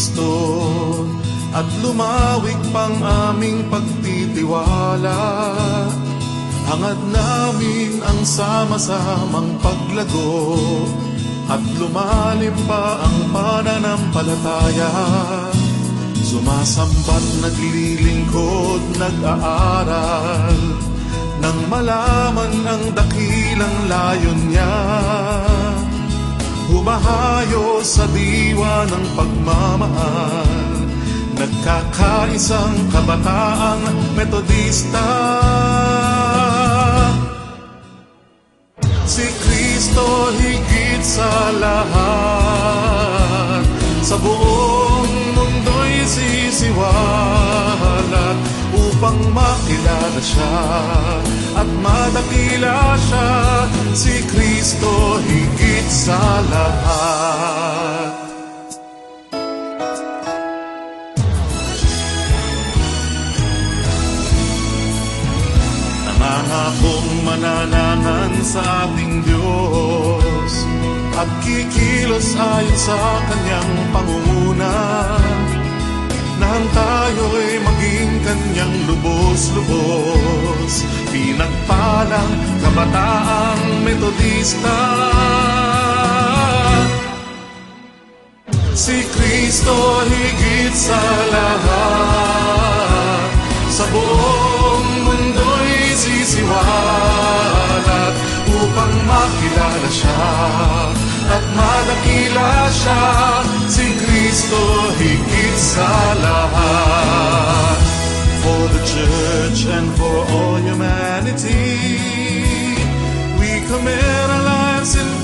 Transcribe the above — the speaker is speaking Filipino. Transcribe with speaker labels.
Speaker 1: Kristo at lumawig pang aming pagtitiwala. Hangad namin ang sama-samang paglago at lumalim pa ang pananampalataya. Sumasambat, naglilingkod, nag-aaral Nang malaman ang dakilang layon niya Humahayo sa diwa ng pagmamahal. Nagkakaisang kabataang metodista. Si Kristo higit sa lahat. Sa buong mundo'y sisiwalat Upang makilala siya At madakila Si Kristo higit sa lahat. Nangangakong mananangan sa ating Diyos At kikilos ayon sa kanyang pangunguna. Nang tayo'y maging kanyang lubos-lubos Pinagpalang kabataang metodista. Si Kristo higit sa lahat. Sa buong mundo'y sisiwalat Upang makilala siya At madakila siya. Si Kristo higit sa lahat commit our lives in